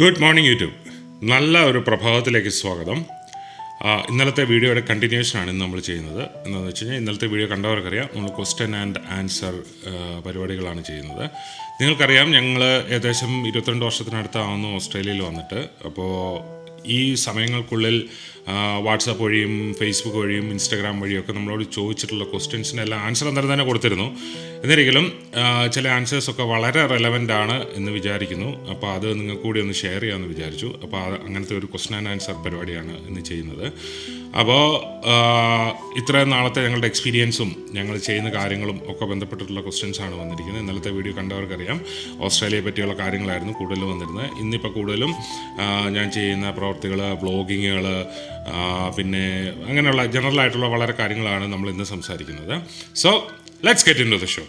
Good morning YouTube നല്ല ഒരു പ്രഭാതത്തിലേക്ക് സ്വാഗതം. ഇന്നലത്തെ വീഡിയോയുടെ കണ്ടിന്യൂഷനാണ് ഇന്ന് നമ്മൾ ചെയ്യുന്നത്. എന്താണെന്ന് വെച്ച് കഴിഞ്ഞാൽ ഇന്നലത്തെ വീഡിയോ കണ്ടവർക്കറിയാം. നമ്മൾ ക്വസ്റ്റ്യൻ ആൻഡ് ആൻസർ പരിപാടികളാണ് ചെയ്യുന്നത്. നിങ്ങൾക്കറിയാം ഞങ്ങൾ ഏകദേശം ഇരുപത്തിരണ്ട് വർഷത്തിനടുത്താവുന്നു ഓസ്ട്രേലിയയിൽ വന്നിട്ട്. അപ്പോൾ ഈ സമയങ്ങൾക്കുള്ളിൽ വാട്സാപ്പ് വഴിയും ഫേസ്ബുക്ക് വഴിയും ഇൻസ്റ്റാഗ്രാം വഴിയൊക്കെ നമ്മളോട് ചോദിച്ചിട്ടുള്ള ക്വസ്റ്റ്യൻസിനെല്ലാം ആൻസർ അന്നേരം തന്നെ കൊടുത്തിരുന്നു. എന്നിരിക്കലും ചില ആൻസേഴ്സൊക്കെ വളരെ റെലവന്റ് ആണ് എന്ന് വിചാരിക്കുന്നു. അപ്പോൾ അത് നിങ്ങൾക്ക് കൂടി ഒന്ന് ഷെയർ ചെയ്യാമെന്ന് വിചാരിച്ചു. അപ്പോൾ അങ്ങനത്തെ ഒരു ക്വസ്റ്റൻ ആൻഡ് ആൻസർ പരിപാടിയാണ് ഇന്ന് ചെയ്യുന്നത്. അപ്പോൾ ഇത്രയും നാളത്തെ ഞങ്ങളുടെ എക്സ്പീരിയൻസും ഞങ്ങൾ ചെയ്യുന്ന കാര്യങ്ങളും ഒക്കെ ബന്ധപ്പെട്ടിട്ടുള്ള ക്വസ്റ്റ്യൻസ് ആണ് വന്നിരിക്കുന്നത്. ഇന്നലത്തെ വീഡിയോ കണ്ടവർക്കറിയാം. ഓസ്ട്രേലിയയെ പറ്റിയുള്ള കാര്യങ്ങളായിരുന്നു കൂടുതലും വന്നിരുന്നത്. ഇന്നിപ്പോൾ കൂടുതലും ഞാൻ ചെയ്യുന്ന പ്രവർത്തികൾ ബ്ലോഗിങ്ങുകൾ പിന്നെ അങ്ങനെയുള്ള ജനറൽ ആയിട്ടുള്ള വളരെ കാര്യങ്ങളാണ് നമ്മൾ ഇന്ന് സംസാരിക്കുന്നത്. So let's get into the show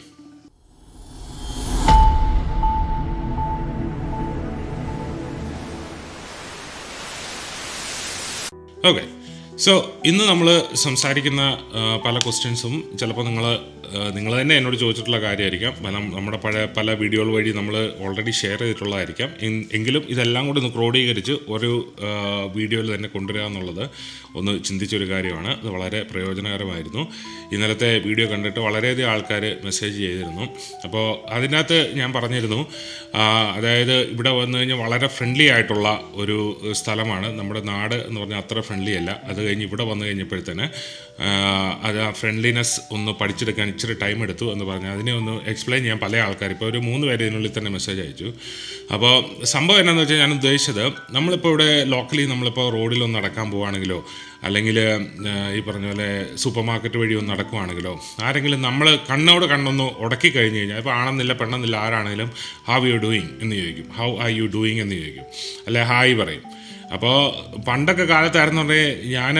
okay so ഇന്ന് നമ്മൾ സംസാരിക്കുന്ന പല ക്വസ്റ്റ്യൻസും ചിലപ്പോൾ നിങ്ങൾ നിങ്ങൾ തന്നെ എന്നോട് ചോദിച്ചിട്ടുള്ള കാര്യമായിരിക്കാം. നമ്മുടെ പഴയ പല വീഡിയോകൾ വഴി നമ്മൾ ഓൾറെഡി ഷെയർ ചെയ്തിട്ടുള്ളതായിരിക്കാം. എങ്കിലും ഇതെല്ലാം കൂടി ഒന്ന് ക്രോഡീകരിച്ച് ഒരു വീഡിയോയിൽ തന്നെ കൊണ്ടുവരിക എന്നുള്ളത് ഒന്ന് ചിന്തിച്ചൊരു കാര്യമാണ്. അത് വളരെ പ്രയോജനകരമായിരുന്നു. ഇന്നലത്തെ വീഡിയോ കണ്ടിട്ട് വളരെയധികം ആൾക്കാർ മെസ്സേജ് ചെയ്തിരുന്നു. അപ്പോൾ അതിനകത്ത് ഞാൻ പറഞ്ഞിരുന്നു അതായത് ഇവിടെ വന്നു കഴിഞ്ഞാൽ വളരെ ഫ്രണ്ട്ലി ആയിട്ടുള്ള ഒരു സ്ഥലമാണ്. നമ്മുടെ നാട് എന്ന് പറഞ്ഞാൽ അത്ര ഫ്രണ്ട്ലി അല്ല. അത് കഴിഞ്ഞ് ഇവിടെ വന്നു കഴിഞ്ഞപ്പോഴത്തേന് അത് ആ ഫ്രണ്ട്ലിനെസ് ഒന്ന് പഠിച്ചെടുക്കാൻ ഇച്ചിരി ടൈം എടുത്തു എന്ന് പറഞ്ഞാൽ അതിനെ ഒന്ന് എക്സ്പ്ലെയിൻ ചെയ്യാൻ പല ആൾക്കാർ ഇപ്പോൾ ഒരു മൂന്ന് പേര് ഇതിനുള്ളിൽ തന്നെ മെസ്സേജ് അയച്ചു. അപ്പോൾ സംഭവം എന്നാന്ന് വെച്ചാൽ ഞാൻ ഉദ്ദേശിച്ചത് നമ്മളിപ്പോൾ ഇവിടെ ലോക്കലി നമ്മളിപ്പോൾ റോഡിലൊന്ന് നടക്കാൻ പോവുകയാണെങ്കിലോ അല്ലെങ്കിൽ ഈ പറഞ്ഞ പോലെ സൂപ്പർ മാർക്കറ്റ് വഴി ഒന്ന് നടക്കുവാണെങ്കിലോ ആരെങ്കിലും നമ്മൾ കണ്ണോട് കണ്ണൊന്ന് ഉടക്കി കഴിഞ്ഞ് കഴിഞ്ഞാൽ ഇപ്പോൾ ആണെന്നില്ല പെണ്ണെന്നില്ല ആരാണെങ്കിലും ഹൗ യു ഡൂയിങ് എന്ന് ചോദിക്കും. ഹൗ ആർ യു ഡൂയിങ് എന്ന് ചോദിക്കും. അല്ലെ ഹായ് പറയും. അപ്പോൾ പണ്ടൊക്കെ കാലത്തായിരുന്നുണ്ടെങ്കിൽ ഞാൻ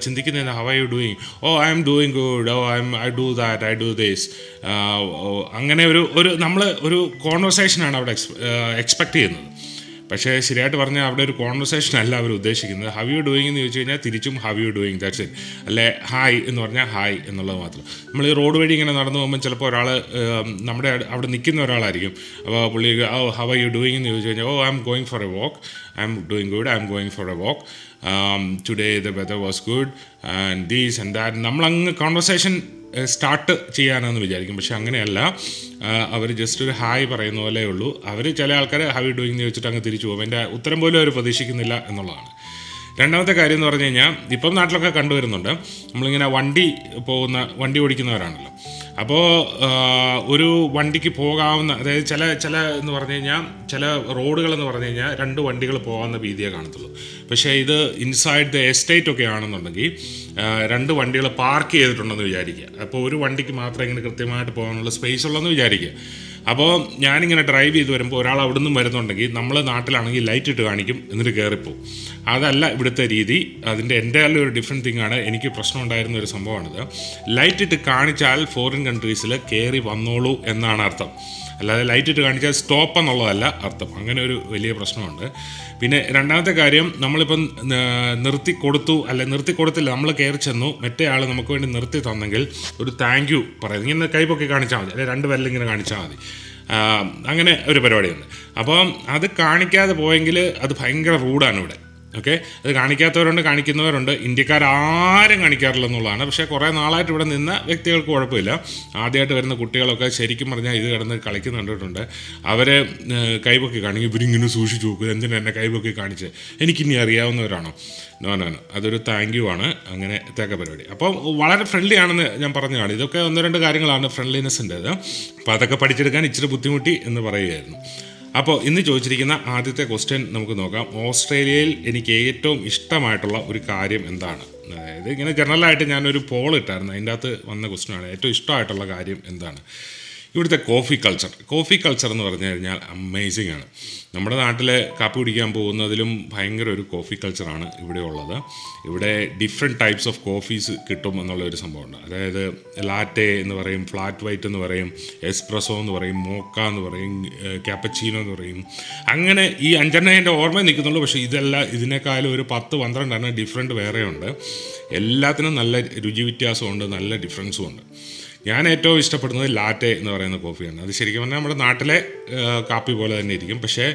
ചിന്തിക്കുന്നത് how are you doing oh I'm doing good oh I'm I do that I do this അങ്ങനെ ഒരു ഒരു നമ്മൾ ഒരു കോൺവെർസേഷനാണ് അവിടെ എക്സ്പെക്ട് ചെയ്യുന്നത്. പക്ഷേ ശരിയായിട്ട് പറഞ്ഞാൽ അവിടെ ഒരു കോൺവെർസേഷൻ അല്ല അവർ ഉദ്ദേശിക്കുന്നത്. ഹവ് യു ഡൂയിങ് എന്ന് ചോദിച്ചു കഴിഞ്ഞാൽ തിരിച്ചും how you doing that's it അല്ലെ? ഹായ് എന്ന് പറഞ്ഞാൽ ഹായ് എന്നുള്ളത് മാത്രം. നമ്മൾ ഈ റോഡ് വഴി ഇങ്ങനെ നടന്നു പോകുമ്പോൾ ചിലപ്പോൾ ഒരാൾ നമ്മുടെ അവിടെ നിൽക്കുന്ന ഒരാളായിരിക്കും. അപ്പോൾ പുള്ളി ഓ ഹവ് യു ഡൂയിങ് എന്ന് ചോദിച്ചു കഴിഞ്ഞാൽ ഓ I'm going for a walk I'm doing good I'm going for a walk today the weather was good and these and that നമ്മളങ്ങ് കോൺവെർസേഷൻ സ്റ്റാർട്ട് ചെയ്യാനാണെന്ന് വിചാരിക്കും. പക്ഷെ അങ്ങനെയല്ല. അവർ ജസ്റ്റ് ഒരു ഹായ് പറയുന്ന പോലെ ഉള്ളൂ. അവർ ചില ആൾക്കാർ ഹൗ യു ഡൂയിങ് എന്ന് ചോദിച്ചിട്ട് അങ്ങ് തിരിച്ചു പോകും. എന്റെ ഉത്തരം പോലും അവർ പ്രതീക്ഷിക്കുന്നില്ല എന്നുള്ളതാണ്. രണ്ടാമത്തെ കാര്യം എന്ന് പറഞ്ഞു കഴിഞ്ഞാൽ ഇപ്പം നാട്ടിലൊക്കെ കണ്ടുവരുന്നുണ്ട്. നമ്മളിങ്ങനെ വണ്ടി പോകുന്ന വണ്ടി ഓടിക്കുന്നവരാണല്ലോ. അപ്പോൾ ഒരു വണ്ടിക്ക് പോകാവുന്ന അതായത് ചില ചില എന്ന് പറഞ്ഞു കഴിഞ്ഞാൽ ചില റോഡുകൾ എന്ന് പറഞ്ഞു കഴിഞ്ഞാൽ രണ്ട് വണ്ടികൾ പോകാവുന്ന വീതിയെ കാണത്തുള്ളൂ. പക്ഷേ ഇത് ഇൻസൈഡ് ദ എസ്റ്റേറ്റ് ഒക്കെ ആണെന്നുണ്ടെങ്കിൽ രണ്ട് വണ്ടികൾ പാർക്ക് ചെയ്തിട്ടുണ്ടെന്ന് വിചാരിക്കുക. അപ്പോൾ ഒരു വണ്ടിക്ക് മാത്രമേ ഇങ്ങനെ കൃത്യമായിട്ട് പോകാനുള്ള സ്പേസ് ഉള്ളതെന്ന് വിചാരിക്കുക. അപ്പോൾ ഞാനിങ്ങനെ ഡ്രൈവ് ചെയ്ത് വരുമ്പോൾ ഒരാൾ അവിടെ നിന്നും വരുന്നുണ്ടെങ്കിൽ നമ്മൾ നാട്ടിലാണെങ്കിൽ ലൈറ്റ് ഇട്ട് കാണിക്കും എന്നിട്ട് കയറിപ്പോവും അതല്ല ഇവിടുത്തെ രീതി. അതിന്റെ എന്റെ ഒരു ഡിഫറെന്റ് തിങ് ആണ്. എനിക്ക് പ്രശ്നം ഉണ്ടായിരുന്ന ഒരു സംഭവമാണിത്. ലൈറ്റ് ഇട്ട് കാണിച്ചാൽ ഫോറിൻ കൺട്രീസിൽ കയറി വന്നോളൂ എന്നാണ് അർത്ഥം. അല്ലാതെ ലൈറ്റ് ഇട്ട് കാണിച്ചാൽ സ്റ്റോപ്പ് എന്നുള്ളതല്ല അർത്ഥം. അങ്ങനെ ഒരു വലിയ പ്രശ്നമുണ്ട്. പിന്നെ രണ്ടാമത്തെ കാര്യം നമ്മളിപ്പം നിർത്തി കൊടുത്തു അല്ലെ നിർത്തി കൊടുത്തില്ല നമ്മൾ കയറി ചെന്നു. മറ്റേ ആൾ നമുക്ക് വേണ്ടി നിർത്തി തന്നെങ്കിൽ ഒരു താങ്ക് യു പറയുന്നത് ഇങ്ങനെ കൈപ്പൊക്കെ കാണിച്ചാൽ മതി. അല്ലെ രണ്ട് പേരിൽ ഇങ്ങനെ കാണിച്ചാൽ മതി. അങ്ങനെ ഒരു പരിപാടിയുണ്ട്. അപ്പം അത് കാണിക്കാതെ പോയെങ്കിൽ അത് ഭയങ്കര റൂഡാണ് ഇവിടെ. ഓക്കെ? അത് കാണിക്കാത്തവരുണ്ട് കാണിക്കുന്നവരുണ്ട്. ഇന്ത്യക്കാർ ആരും കാണിക്കാറില്ല എന്നുള്ളതാണ് പക്ഷേ കുറേ നാളായിട്ട് ഇവിടെ നിന്ന വ്യക്തികൾക്ക് കുഴപ്പമില്ല. ആദ്യമായിട്ട് വരുന്ന കുട്ടികളൊക്കെ ശരിക്കും പറഞ്ഞാൽ ഇത് കിടന്ന് കളിക്കുന്ന കണ്ടിട്ടുണ്ട്. അവർ കൈപൊക്കി കാണിക്കും. ഇവരിങ്ങനെ സൂക്ഷിച്ചു നോക്കും. എന്തിനാ എന്നെ കൈപൊക്കി കാണിച്ച്? എനിക്കിനി അറിയാവുന്നവരാണോ? നോ നോ നോ അതൊരു താങ്ക് യു ആണ്. അങ്ങനെ തേക്ക പരിപാടി. അപ്പോൾ വളരെ ഫ്രണ്ട്ലി ആണെന്ന് ഞാൻ പറഞ്ഞതാണ്. ഇതൊക്കെ ഒന്ന് രണ്ട് കാര്യങ്ങളാണ് ഫ്രണ്ട്ലിനെസ്സിന്റേത് അപ്പോൾ അതൊക്കെ പഠിച്ചെടുക്കാൻ ഇച്ചിരി ബുദ്ധിമുട്ടി എന്ന് പറയുകയായിരുന്നു. അപ്പോൾ ഇന്ന് ചോദിച്ചിരിക്കുന്ന ആദ്യത്തെ ക്വസ്റ്റ്യൻ നമുക്ക് നോക്കാം. ഓസ്ട്രേലിയയിൽ എനിക്ക് ഏറ്റവും ഇഷ്ടമായിട്ടുള്ള ഒരു കാര്യം എന്താണ്? അതായത് ഇങ്ങനെ ജനറലായിട്ട് ഞാനൊരു പോൾ ഇട്ടായിരുന്നു. അതിന്റെ അകത്ത് വന്ന ക്വസ്റ്റ്യനാണ് ഏറ്റവും ഇഷ്ടമായിട്ടുള്ള കാര്യം എന്താണ്? ഇവിടുത്തെ കോഫി കൾച്ചർ കോഫി കൾച്ചർ എന്ന് പറഞ്ഞു കഴിഞ്ഞാൽ അമേസിംഗ് ആണ്. നമ്മുടെ നാട്ടിൽ കാപ്പി കുടിക്കാൻ പോകുന്നതിലും ഭയങ്കര ഒരു കോഫി കൾച്ചറാണ് ഇവിടെ ഉള്ളത്. ഇവിടെ ഡിഫറെന്റ് ടൈപ്സ് ഓഫ് കോഫീസ് കിട്ടും എന്നുള്ള ഒരു സംഭവമുണ്ട്. അതായത് ലാറ്റെ എന്ന് പറയും ഫ്ലാറ്റ് വൈറ്റ് എന്ന് പറയും എസ്പ്രസോ എന്ന് പറയും മോക്ക എന്ന് പറയും ക്യാപ്പച്ചീനോ എന്ന് പറയും. അങ്ങനെ ഈ അഞ്ചെണ്ണ എന്റെ ഓർമ്മയിൽ നിൽക്കുന്നുള്ളൂ. പക്ഷേ ഇതെല്ലാം ഇതിനേക്കാളും ഒരു പത്ത് പന്ത്രണ്ടെണ്ണം ഡിഫറെന്റ് വേറെയുണ്ട്. എല്ലാത്തിനും നല്ല രുചി വ്യത്യാസമുണ്ട് നല്ല ഡിഫറൻസും ഉണ്ട്. ഞാൻ ഏറ്റവും ഇഷ്ടപ്പെടുന്നത് ലാറ്റെ എന്ന് പറയുന്ന കോഫിയാണ്. അത് ശരിക്കും പറഞ്ഞാൽ നമ്മുടെ നാട്ടിലെ കാപ്പി പോലെ തന്നെ ഇരിക്കും. പക്ഷേ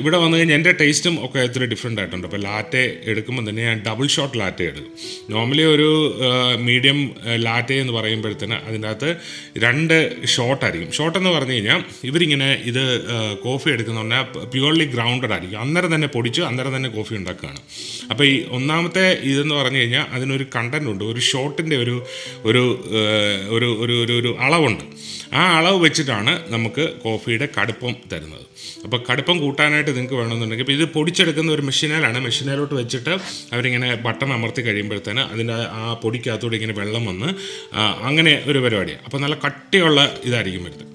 ഇവിടെ വന്നു കഴിഞ്ഞാൽ എന്റെ ടേസ്റ്റും ഒക്കെ ഇത്തിരി ഡിഫറെന്റ് ആയിട്ടുണ്ട്. അപ്പോൾ ലാറ്റെ എടുക്കുമ്പോൾ തന്നെ ഞാൻ ഡബിൾ ഷോട്ട് ലാറ്റെ എടുക്കും. നോർമലി ഒരു മീഡിയം ലാറ്റെ എന്ന് പറയുമ്പോഴത്തേന് അതിന്റെ അകത്ത് രണ്ട് ഷോട്ടായിരിക്കും ഷോട്ട് എന്ന് പറഞ്ഞു കഴിഞ്ഞാൽ ഇവരിങ്ങനെ ഇത് കോഫി എടുക്കുന്ന പറഞ്ഞാൽ പ്യുവർലി ഗ്രൗണ്ടഡ് ആയിരിക്കും. അന്നേരം തന്നെ പൊടിച്ച് അന്നേരം തന്നെ കോഫി ഉണ്ടാക്കുകയാണ്. അപ്പോൾ ഈ ഒന്നാമത്തെ ഇതെന്ന് പറഞ്ഞു കഴിഞ്ഞാൽ അതിനൊരു കണ്ടന്റ് ഉണ്ട്. ഒരു ഷോട്ടിന്റെ ഒരു ഒരു ഒരു ഒരു ഒരു ഒരു അളവുണ്ട്. ആ അളവ് വെച്ചിട്ടാണ് നമുക്ക് കോഫിയുടെ കടുപ്പം തരുന്നത്. അപ്പോൾ കടുപ്പം കൂട്ടാനായിട്ട് നിങ്ങൾക്ക് വേണമെന്നുണ്ടെങ്കിൽ ഇപ്പോൾ ഇത് പൊടിച്ചെടുക്കുന്ന ഒരു മെഷീനിലാണ്. മെഷീനിലോട്ട് വെച്ചിട്ട് അവരിങ്ങനെ ബട്ടൺ അമർത്തി കഴിയുമ്പോഴത്തേന് അതിന്റെ ആ പൊടിക്കകത്തൂടെ ഇങ്ങനെ വെള്ളം വന്ന് അങ്ങനെ ഒരു പരിപാടിയാണ് അപ്പോൾ നല്ല കട്ടിയുള്ള ഇതായിരിക്കും വരുന്നത്.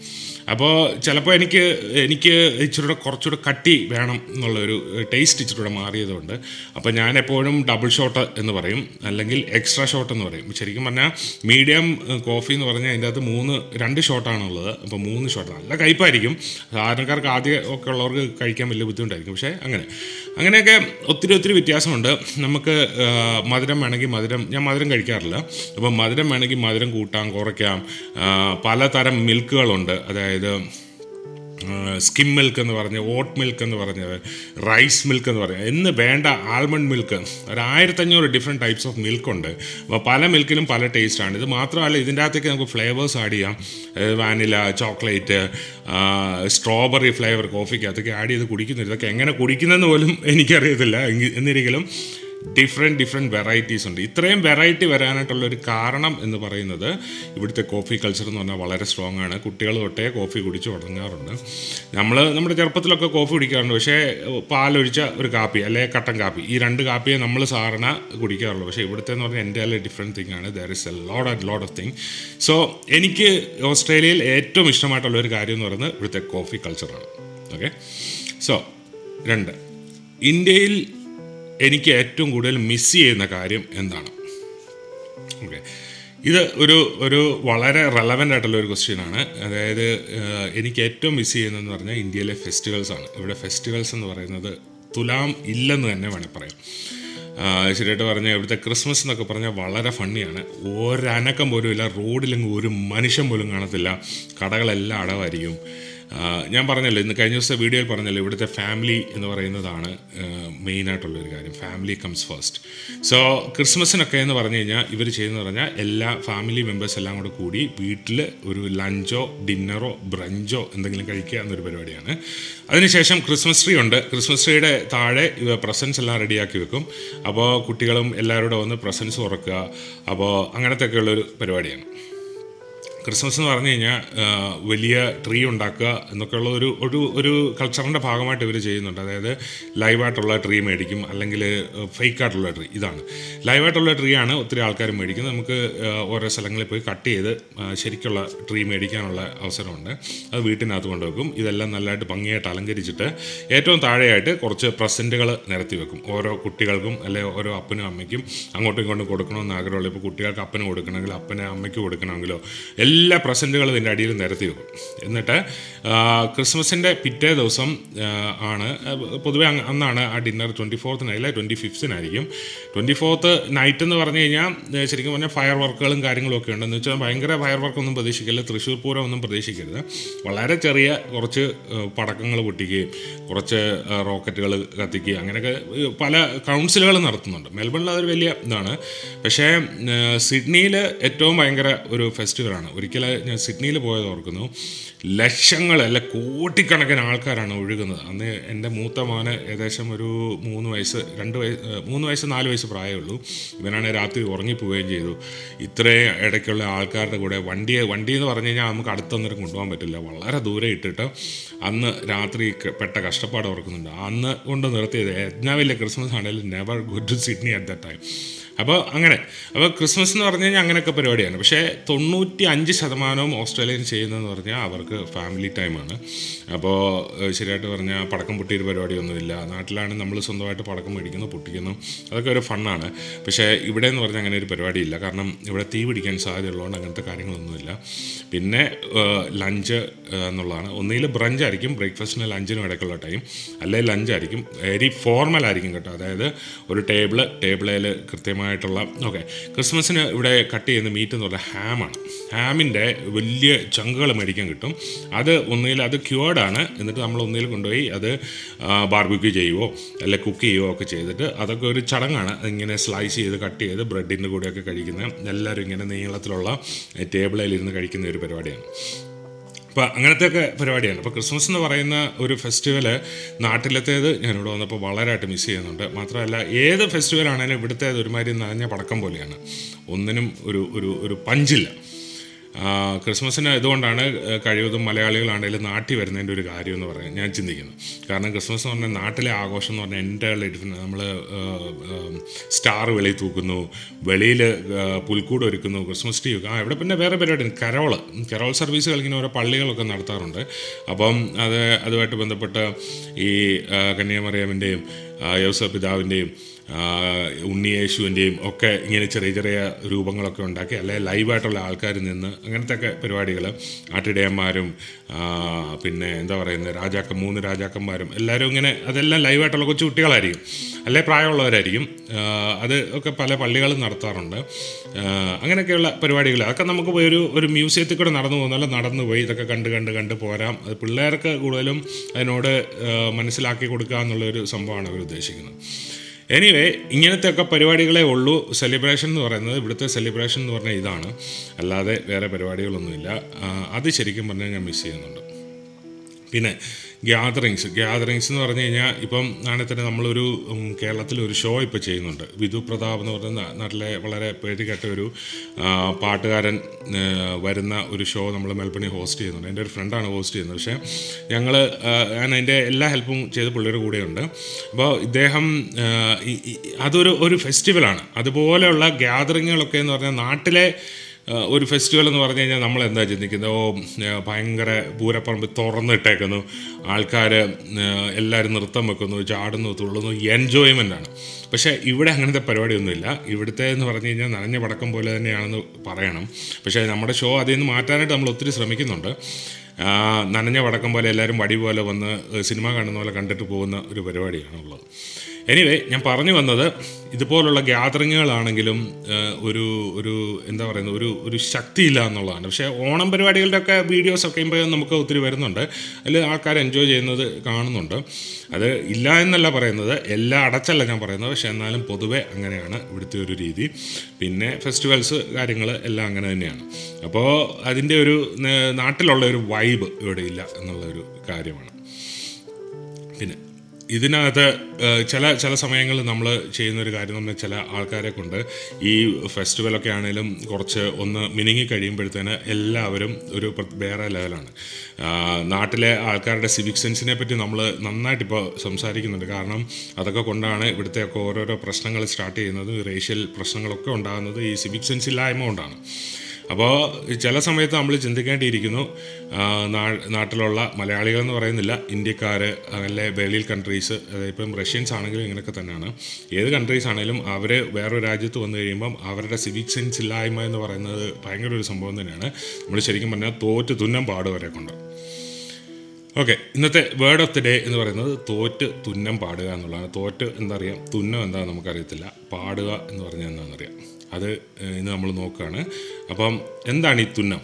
അപ്പോൾ ചിലപ്പോൾ എനിക്ക് എനിക്ക് ഇച്ചിരൂടെ കുറച്ചുകൂടെ കട്ടി വേണം എന്നുള്ളൊരു ടേസ്റ്റ് ഇച്ചിരൂടെ മാറിയതുകൊണ്ട്. അപ്പോൾ ഞാൻ എപ്പോഴും ഡബിൾ ഷോട്ട് എന്ന് പറയും. അല്ലെങ്കിൽ എക്സ്ട്രാ ഷോട്ട് എന്ന് പറയും. ശരിക്കും പറഞ്ഞാൽ മീഡിയം കോഫി എന്ന് പറഞ്ഞാൽ അതിന്റെ അകത്ത് മൂന്ന് രണ്ട് ഷോട്ടാണുള്ളത് അപ്പോൾ മൂന്ന് ഷോട്ട് നല്ല കയ്പായിരിക്കും. സാധാരണക്കാർക്ക് ആദ്യം ഒക്കെ ഉള്ളവർക്ക് കഴിക്കാൻ വലിയ ബുദ്ധിമുട്ടായിരിക്കും. പക്ഷേ അങ്ങനെ. അങ്ങനെയൊക്കെ ഒത്തിരി ഒത്തിരി വ്യത്യാസമുണ്ട്. നമുക്ക് മധുരം വേണമെങ്കിൽ മധുരം ഞാൻ മധുരം കഴിക്കാറില്ല. അപ്പം മധുരം വേണമെങ്കിൽ മധുരം കൂട്ടാം കുറയ്ക്കാം. പലതരം മിൽക്കുകളുണ്ട്. അതായത് സ്കിം മിൽക്ക് എന്ന് പറഞ്ഞ് ഓട്ട് മിൽക്ക് എന്ന് പറഞ്ഞത് റൈസ് മിൽക്ക് എന്ന് പറഞ്ഞത് എന്ന് വേണ്ട ആൽമണ്ട് മിൽക്ക് ഒരു ആയിരത്തഞ്ഞൂറ് ഡിഫറെന്റ് ടൈപ്സ് ഓഫ് മിൽക്കുണ്ട് അപ്പോൾ പല മിൽക്കിലും പല ടേസ്റ്റാണ് ഇത് മാത്രമല്ല ഇതിന്റെ അകത്തേക്ക് നമുക്ക് ഫ്ലേവേഴ്സ് ആഡ് ചെയ്യാം. വാനില ചോക്ലേറ്റ് സ്ട്രോബെറി ഫ്ലേവർ കോഫിക്ക് അതൊക്കെ ആഡ് ചെയ്ത് കുടിക്കുന്നു ഇതൊക്കെ എങ്ങനെ കുടിക്കുന്നതെന്ന് പോലും എനിക്കറിയത്തില്ല. എന്നിരിക്കലും ഡിഫറെന്റ് ഡിഫറെന്റ് വെറൈറ്റീസ് ഉണ്ട്. ഇത്രയും വെറൈറ്റി വരാനായിട്ടുള്ള ഒരു കാരണം എന്ന് പറയുന്നത് ഇവിടുത്തെ കോഫി കൾച്ചർ എന്ന് പറഞ്ഞാൽ വളരെ സ്ട്രോങ് ആണ്. കുട്ടികൾ തൊട്ടേ കോഫി കുടിച്ച് തുടങ്ങാറുണ്ട് നമ്മൾ നമ്മുടെ ചെറുപ്പത്തിലൊക്കെ കോഫി കുടിക്കാറുണ്ട്. പക്ഷേ പാലൊഴിച്ച ഒരു കാപ്പി അല്ലെങ്കിൽ കട്ടൻ കാപ്പി ഈ രണ്ട് കാപ്പിയെ നമ്മൾ സാധാരണ കുടിക്കാറുള്ളൂ. പക്ഷേ ഇവിടുത്തെ എന്ന് പറഞ്ഞാൽ എന്റെ ഡിഫറെന്റ് തിങ് ആണ്. There is a load and load of thing so എനിക്ക് ഓസ്ട്രേലിയയിൽ ഏറ്റവും ഇഷ്ടമായിട്ടുള്ള ഒരു കാര്യം എന്ന് പറയുന്നത് ഇവിടുത്തെ കോഫി കൾച്ചറാണ് ഓക്കെ സോ രണ്ട്. ഇന്ത്യയിൽ എനിക്ക് ഏറ്റവും കൂടുതൽ മിസ് ചെയ്യുന്ന കാര്യം എന്താണ്? ഓക്കെ ഇത് ഒരു ഒരു വളരെ റെലവന്റ് ആയിട്ടുള്ള ഒരു ക്വസ്റ്റ്യൻ ആണ്. അതായത് എനിക്ക് ഏറ്റവും മിസ് ചെയ്യുന്നതെന്ന് പറഞ്ഞാൽ ഇന്ത്യയിലെ ഫെസ്റ്റിവൽസ് ആണ്. ഇവിടെ ഫെസ്റ്റിവൽസ് എന്ന് പറയുന്നത് തുലാം ഇല്ലെന്ന് തന്നെ വേണമെങ്കിൽ പറയാം. ശരിയായിട്ട് പറഞ്ഞാൽ ഇവിടുത്തെ ക്രിസ്മസ് എന്നൊക്കെ പറഞ്ഞാൽ വളരെ ഫണ്ണിയാണ് ഒരനക്കം പോലും ഇല്ല. റോഡിലെങ്കിൽ ഒരു മനുഷ്യൻ പോലും കാണത്തില്ല. കടകളെല്ലാം അടവായിരിക്കും ഞാൻ പറഞ്ഞല്ലോ ഇന്ന് കഴിഞ്ഞ ദിവസത്തെ വീഡിയോയിൽ പറഞ്ഞല്ലോ ഇവിടുത്തെ ഫാമിലി എന്ന് പറയുന്നതാണ് മെയിനായിട്ടുള്ളൊരു കാര്യം. ഫാമിലി കംസ് ഫസ്റ്റ് സോ ക്രിസ്മസിനൊക്കെ എന്ന് പറഞ്ഞു കഴിഞ്ഞാൽ ഇവർ ചെയ്യുന്നത് പറഞ്ഞാൽ എല്ലാ ഫാമിലി മെമ്പേഴ്സ് എല്ലാം കൂടെ കൂടി വീട്ടിൽ ഒരു ലഞ്ചോ ഡിന്നറോ ബ്രഞ്ചോ എന്തെങ്കിലും കഴിക്കുക എന്നൊരു പരിപാടിയാണ്. അതിനുശേഷം ക്രിസ്മസ് ട്രീ ഉണ്ട്. ക്രിസ്മസ് ട്രീയുടെ താഴെ പ്രസൻസ് എല്ലാം റെഡിയാക്കി വെക്കും. അപ്പോൾ കുട്ടികളും എല്ലാവരോടും വന്ന് പ്രസൻസ് ഉറക്കുക. അപ്പോൾ അങ്ങനത്തെ ഒക്കെയുള്ളൊരു പരിപാടിയാണ്. ക്രിസ്മസ് എന്ന് പറഞ്ഞു കഴിഞ്ഞാൽ വലിയ ട്രീ ഉണ്ടാക്കുക എന്നൊക്കെയുള്ള ഒരു ഒരു ഒരു കൾച്ചറിന്റെ ഭാഗമായിട്ട് ഇവർ ചെയ്യുന്നുണ്ട്. അതായത് ലൈവായിട്ടുള്ള ട്രീ മേടിക്കും അല്ലെങ്കിൽ ഫേക്കായിട്ടുള്ള ട്രീ ഇതാണ്. ലൈവായിട്ടുള്ള ട്രീ ആണ് ഒത്തിരി ആൾക്കാർ മേടിക്കുന്നത്. നമുക്ക് ഓരോ സ്ഥലങ്ങളിൽ പോയി കട്ട് ചെയ്ത് ശരിക്കുള്ള ട്രീ മേടിക്കാനുള്ള അവസരമുണ്ട്. അത് വീട്ടിനകത്ത് കൊണ്ടുവെക്കും. ഇതെല്ലാം നല്ലതായിട്ട് ഭംഗിയായിട്ട് അലങ്കരിച്ചിട്ട് ഏറ്റവും താഴെയായിട്ട് കുറച്ച് പ്രസന്റുകൾ നിരത്തി വെക്കും. ഓരോ കുട്ടികൾക്കും അല്ലെങ്കിൽ ഓരോ അപ്പനും അമ്മയ്ക്കും അങ്ങോട്ടും ഇങ്ങോട്ടും കൊടുക്കണമെന്ന് ആഗ്രഹമുള്ള ഇപ്പോൾ കുട്ടികൾക്ക് അപ്പന് കൊടുക്കണമെങ്കിൽ അപ്പനെ അമ്മയ്ക്ക് കൊടുക്കണമെങ്കിലോ എല്ലാ പ്രസന്റുകളും ഇതിന്റെ അടിയിൽ നിരത്തി വെക്കും. എന്നിട്ട് ക്രിസ്മസിന്റെ പിറ്റേ ദിവസം ആണ് പൊതുവേ അന്നാണ് ആ ഡിന്നർ ട്വന്റി ഫോർത്തിനല്ല ട്വന്റി ഫിഫ്തിനായിരിക്കും ട്വന്റി ഫോർത്ത് നൈറ്റ് എന്ന് പറഞ്ഞു കഴിഞ്ഞാൽ ശരിക്കും പറഞ്ഞാൽ ഫയർ വർക്കുകളും കാര്യങ്ങളും ഒക്കെ ഉണ്ട്. എന്ന് വെച്ചാൽ ഭയങ്കര ഫയർ വർക്കൊന്നും പ്രതീക്ഷിക്കില്ല തൃശ്ശൂർ പൂരം ഒന്നും പ്രതീക്ഷിക്കരുത്. വളരെ ചെറിയ കുറച്ച് പടക്കങ്ങൾ പൊട്ടിക്കുകയും കുറച്ച് റോക്കറ്റുകൾ കത്തിക്കുകയും അങ്ങനെയൊക്കെ പല കൗൺസിലുകൾ നടത്തുന്നുണ്ട്. മെൽബണിൽ അതൊരു വലിയ ഇതാണ്. പക്ഷേ സിഡ്നിയിൽ ഏറ്റവും ഭയങ്കര ഒരു ഫെസ്റ്റിവലാണ് ഒരിക്കൽ ഞാൻ സിഡ്നിയിൽ പോയത് ഓർക്കുന്നു ലക്ഷങ്ങൾ അല്ല കോട്ടിക്കണക്കിന് ആൾക്കാരാണ് ഒഴുകുന്നത്. അന്ന് എന്റെ മൂത്ത മോന് ഏകദേശം ഒരു മൂന്ന് വയസ്സ് രണ്ട് വയസ്സ് മൂന്ന് വയസ്സ് നാല് വയസ്സ് പ്രായമുള്ളൂ. ഇവനാണ് രാത്രി ഉറങ്ങിപ്പോവുകയും ചെയ്തു. ഇത്രയും ഇടയ്ക്കുള്ള ആൾക്കാരുടെ കൂടെ വണ്ടിയെ വണ്ടി എന്ന് പറഞ്ഞു കഴിഞ്ഞാൽ നമുക്ക് അടുത്തന്നേരം കൊണ്ടുപോകാൻ പറ്റില്ല. വളരെ ദൂരെ ഇട്ടിട്ട് അന്ന് രാത്രി പെട്ട കഷ്ടപ്പാട് ഓർക്കുന്നുണ്ട്. അന്ന് കൊണ്ട് നിർത്തിയത് എന്നാ വലിയ ക്രിസ്മസ് ആണെങ്കിലും never good to Sydney at the time അപ്പോൾ അങ്ങനെ അപ്പോൾ ക്രിസ്മസ് എന്ന് പറഞ്ഞു കഴിഞ്ഞാൽ അങ്ങനെയൊക്കെ പരിപാടിയാണ്. പക്ഷേ തൊണ്ണൂറ്റി അഞ്ച് ശതമാനവും ഓസ്ട്രേലിയൻ ചെയ്യുന്നതെന്ന് പറഞ്ഞാൽ അവർക്ക് ഫാമിലി ടൈമാണ് അപ്പോൾ ശരിയായിട്ട് പറഞ്ഞാൽ പടക്കം പൊട്ടിയൊരു പരിപാടിയൊന്നുമില്ല. നാട്ടിലാണ് നമ്മൾ സ്വന്തമായിട്ട് പടക്കം മേടിക്കുന്നു പൊട്ടിക്കുന്നു. അതൊക്കെ ഒരു ഫണ്ണാണ് പക്ഷേ ഇവിടെ എന്ന് പറഞ്ഞാൽ അങ്ങനെ ഒരു പരിപാടിയില്ല. കാരണം ഇവിടെ തീ പിടിക്കാൻ സാധ്യതയുള്ളതുകൊണ്ട് അങ്ങനത്തെ കാര്യങ്ങളൊന്നുമില്ല. പിന്നെ ലഞ്ച് എന്നുള്ളതാണ്. ഒന്നുകിൽ ബ്രഞ്ച് ആയിരിക്കും ബ്രേക്ക്ഫാസ്റ്റിന് ലഞ്ചിനും ഇടയ്ക്കുള്ള ടൈം അല്ലെങ്കിൽ ലഞ്ച് ആയിരിക്കും. വെരി ഫോർമൽ ആയിരിക്കും കേട്ടോ. അതായത് ഒരു ടേബിൾ ടേബിളിൽ കൃത്യമായിട്ടുള്ള ഓക്കെ ക്രിസ്മസിന് ഇവിടെ കട്ട് ചെയ്യുന്ന മീറ്റ് എന്ന് പറഞ്ഞാൽ ഹാമാണ് ഹാമിന്റെ വലിയ ചങ്കുകൾ മേടിക്കാൻ കിട്ടും. അത് ഒന്നുകിൽ അത് ക്യൂർഡ് ആണ്. എന്നിട്ട് നമ്മൾ ഒന്നുകിൽ കൊണ്ടുപോയി അത് ബാർബിക്യൂ ചെയ്യുവോ അല്ലെ കുക്ക് ചെയ്യുവോ ഒക്കെ ചെയ്തിട്ട് അതൊക്കെ ഒരു ചടങ്ങാണ്. ഇങ്ങനെ സ്ലൈസ് ചെയ്ത് കട്ട് ചെയ്ത് ബ്രെഡിന്റെ കൂടെയൊക്കെ കഴിക്കുന്ന എല്ലാവരും ഇങ്ങനെ നീളത്തിലുള്ള ടേബിളിൽ ഇരുന്ന് കഴിക്കുന്ന ഒരു പരിപാടിയാണ്. അപ്പോൾ അങ്ങനത്തെയൊക്കെ പരിപാടിയാണ്. അപ്പോൾ ക്രിസ്മസ് എന്ന് പറയുന്ന ഒരു ഫെസ്റ്റിവൽ നാട്ടിലത്തേത് ഞാനിവിടെ വന്നപ്പോൾ വളരെയായിട്ട് മിസ് ചെയ്യുന്നുണ്ട്. മാത്രമല്ല ഏത് ഫെസ്റ്റിവൽ ആണെങ്കിലും ഇവിടുത്തേത് ഒരുമാതിരി നനഞ്ഞ പടക്കം പോലെയാണ്. ഒന്നിനും ഒരു ഒരു ഒരു പഞ്ചില്ല ക്രിസ്മസിന് ഇതുകൊണ്ടാണ് കഴിവതും മലയാളികളാണെങ്കിലും നാട്ടിൽ വരുന്നതിന്റെ ഒരു കാര്യം എന്ന് പറയാൻ ഞാൻ ചിന്തിക്കുന്നു. കാരണം ക്രിസ്മസ് എന്ന് പറഞ്ഞാൽ നാട്ടിലെ ആഘോഷം എന്ന് പറഞ്ഞാൽ എന്റെ നമ്മൾ സ്റ്റാർ വെളി തൂക്കുന്നു വെളിയിൽ പുൽക്കൂട് ഒരുക്കുന്നു ക്രിസ്മസ് ട്രീ ആ ഇവിടെ പിന്നെ വേറെ പരിപാടി കരോൾ. കരോൾ സർവീസുകൾ ഇങ്ങനെ ഓരോ പള്ളികളൊക്കെ നടത്താറുണ്ട്. അപ്പം അത് അതുമായിട്ട് ബന്ധപ്പെട്ട് ഈ കന്യാമറിയാമിന്റെയും യൗസ പിതാവിന്റെയും ഉണ്ണിയേശുവിന്റെയും ഒക്കെ ഇങ്ങനെ ചെറിയ ചെറിയ രൂപങ്ങളൊക്കെ ഉണ്ടാക്കി അല്ലെ ലൈവായിട്ടുള്ള ആൾക്കാർ നിന്ന് അങ്ങനത്തെ ഒക്കെ പരിപാടികൾ ആട്ടിടയന്മാരും പിന്നെ എന്താ പറയുന്നത് രാജാക്ക മൂന്ന് രാജാക്കന്മാരും എല്ലാവരും ഇങ്ങനെ അതെല്ലാം ലൈവായിട്ടുള്ള കൊച്ചു കുട്ടികളായിരിക്കും. അല്ലെ പ്രായമുള്ളവരായിരിക്കും. അത് ഒക്കെ പല പള്ളികളും നടത്താറുണ്ട്. അങ്ങനെയൊക്കെയുള്ള പരിപാടികൾ അതൊക്കെ നമുക്ക് പോയി ഒരു ഒരു മ്യൂസിയത്തിൽ കൂടെ നടന്നു പോകുന്നല്ല നടന്നു പോയി. ഇതൊക്കെ കണ്ട് കണ്ട് കണ്ട് പോരാം. അത് പിള്ളേർക്ക് കൂടുതലും അതിനോട് മനസ്സിലാക്കി കൊടുക്കുക എന്നുള്ളൊരു സംഭവമാണ് അവർ ഉദ്ദേശിക്കുന്നത് എനിവേ ഇങ്ങനത്തെ ഒക്കെ പരിപാടികളെ ഉള്ളൂ. സെലിബ്രേഷൻ എന്ന് പറയുന്നത് ഇവിടുത്തെ സെലിബ്രേഷൻ എന്ന് പറഞ്ഞാൽ ഇതാണ്. അല്ലാതെ വേറെ പരിപാടികളൊന്നുമില്ല. അത് ശരിക്കും പറഞ്ഞാൽ ഞാൻ മിസ് ചെയ്യുന്നുണ്ട്. പിന്നെ ഗ്യാതറിങ്സ് ഗ്യാതറിങ്സ് എന്ന് പറഞ്ഞു കഴിഞ്ഞാൽ ഇപ്പം ആണെങ്കിൽ തന്നെ നമ്മളൊരു കേരളത്തിൽ ഒരു ഷോ ഇപ്പോൾ ചെയ്യുന്നുണ്ട്. വിധു പ്രതാപ് എന്ന് പറയുന്ന നാട്ടിലെ വളരെ കേട്ട ഒരു പാട്ടുകാരൻ വരുന്ന ഒരു ഷോ നമ്മൾ മെൽബണി ഹോസ്റ്റ് ചെയ്യുന്നുണ്ട്. എന്റെ ഒരു ഫ്രണ്ടാണ് ഹോസ്റ്റ് ചെയ്യുന്നത്. പക്ഷേ ഞങ്ങൾ ഞാൻ അതിന്റെ എല്ലാ ഹെൽപ്പും ചെയ്ത് പുള്ളിയുടെ കൂടെയുണ്ട്. അപ്പോൾ ഇദ്ദേഹം അതൊരു ഒരു ഫെസ്റ്റിവലാണ് അതുപോലെയുള്ള ഗ്യാതറിങ്ങുകളൊക്കെ എന്ന് പറഞ്ഞാൽ നാട്ടിലെ ഒരു ഫെസ്റ്റിവൽ എന്ന് പറഞ്ഞു കഴിഞ്ഞാൽ നമ്മൾ എന്താ ചിന്തിക്കുന്നത്? ഓ ഭയങ്കര പൂരപ്പറമ്പ് തുറന്നിട്ടേക്കുന്നു. ആൾക്കാർ എല്ലാവരും നൃത്തം വെക്കുന്നു ചാടുന്നു തുള്ളുന്നു എൻജോയ്മെന്റ് ആണ്. പക്ഷേ ഇവിടെ അങ്ങനത്തെ പരിപാടിയൊന്നുമില്ല. ഇവിടുത്തെ എന്ന് പറഞ്ഞു കഴിഞ്ഞാൽ നനഞ്ഞ പടക്കം പോലെ തന്നെയാണെന്ന് പറയണം. പക്ഷേ നമ്മുടെ ഷോ അതിൽ നിന്ന് മാറ്റാനായിട്ട് നമ്മൾ ഒത്തിരി ശ്രമിക്കുന്നുണ്ട്. നനഞ്ഞ പടക്കം പോലെ എല്ലാവരും വടി പോലെ വന്ന് സിനിമ കാണുന്ന പോലെ കണ്ടിട്ട് പോകുന്ന ഒരു പരിപാടിയാണ് ഉള്ളത് എനിവേ ഞാൻ പറഞ്ഞു വന്നത് ഇതുപോലുള്ള ഗ്യാതറിങ്ങുകളാണെങ്കിലും ഒരു ഒരു എന്താ പറയുന്നത് ഒരു ഒരു ശക്തിയില്ല എന്നുള്ളതാണ്. പക്ഷേ ഓണം പരിപാടികളുടെയൊക്കെ വീഡിയോസ് ഒക്കെ ഇപ്പോൾ നമുക്ക് ഒത്തിരി വരുന്നുണ്ട്. അതിൽ ആൾക്കാർ എൻജോയ് ചെയ്യുന്നത് കാണുന്നുണ്ട്. അത് ഇല്ല എന്നല്ല പറയുന്നത്. എല്ലാം അടച്ചല്ല ഞാൻ പറയുന്നത്. പക്ഷേ എന്നാലും പൊതുവെ അങ്ങനെയാണ് ഇവിടുത്തെ ഒരു രീതി. പിന്നെ ഫെസ്റ്റിവൽസ് കാര്യങ്ങൾ എല്ലാം അങ്ങനെ തന്നെയാണ്. അപ്പോൾ അതിന്റെ ഒരു നാട്ടിലുള്ള ഒരു വൈബ് ഇവിടെ ഇല്ല എന്നുള്ള ഒരു കാര്യമാണ്. ഇതിനകത്ത് ചില ചില സമയങ്ങളിൽ നമ്മൾ ചെയ്യുന്ന ഒരു കാര്യം എന്ന് ചില ആൾക്കാരെ കൊണ്ട് ഈ ഫെസ്റ്റിവലൊക്കെ ആണെങ്കിലും കുറച്ച് ഒന്ന് മിനുങ്ങി കഴിയുമ്പോഴത്തേന് എല്ലാവരും ഒരു വേറെ ലെവലാണ്. നാട്ടിലെ ആൾക്കാരുടെ സിവിക് സെൻസിനെ പറ്റി നമ്മൾ നന്നായിട്ട് ഇപ്പോൾ സംസാരിക്കുന്നുണ്ട്. കാരണം അതൊക്കെ കൊണ്ടാണ് ഇവിടുത്തെയൊക്കെ ഓരോരോ പ്രശ്നങ്ങൾ സ്റ്റാർട്ട് ചെയ്യുന്നത് റേഷ്യൽ പ്രശ്നങ്ങളൊക്കെ ഉണ്ടാകുന്നത് ഈ സിവിക് സെൻസ് ഇല്ലായ്മ കൊണ്ടാണ്. അപ്പോൾ ചില സമയത്ത് നമ്മൾ ചിന്തിക്കേണ്ടിയിരിക്കുന്നു നാട്ടിലുള്ള മലയാളികൾ എന്ന് പറയുന്നില്ല ഇന്ത്യക്കാർ അല്ലെ വെളിയിൽ കൺട്രീസ് ഇപ്പം റഷ്യൻസ് ആണെങ്കിലും ഇങ്ങനെയൊക്കെ തന്നെയാണ്. ഏത് കൺട്രീസ് ആണെങ്കിലും അവർ വേറൊരു രാജ്യത്ത് വന്നു കഴിയുമ്പം അവരുടെ സിവിക് സെൻസ് ഇല്ലായ്മ എന്ന് പറയുന്നത് ഭയങ്കര ഒരു സംഭവം തന്നെയാണ്. നമ്മൾ ശരിക്കും പറഞ്ഞാൽ തോറ്റ് തുന്നം പാടുവരെ കൊണ്ട്. ഓക്കെ ഇന്നത്തെ വേർഡ് ഓഫ് ദി ഡേ എന്ന് പറയുന്നത് തോറ്റ് തുന്നം പാടുക എന്നുള്ളതാണ്. തോറ്റ് എന്താ അറിയാം തുന്നം എന്താണെന്ന് നമുക്കറിയത്തില്ല. പാടുക എന്ന് പറഞ്ഞാൽ എന്താണെന്നറിയാം. അത് ഇന്ന് നമ്മൾ നോക്കുകയാണ് അപ്പം എന്താണ് ഈ തുന്നം?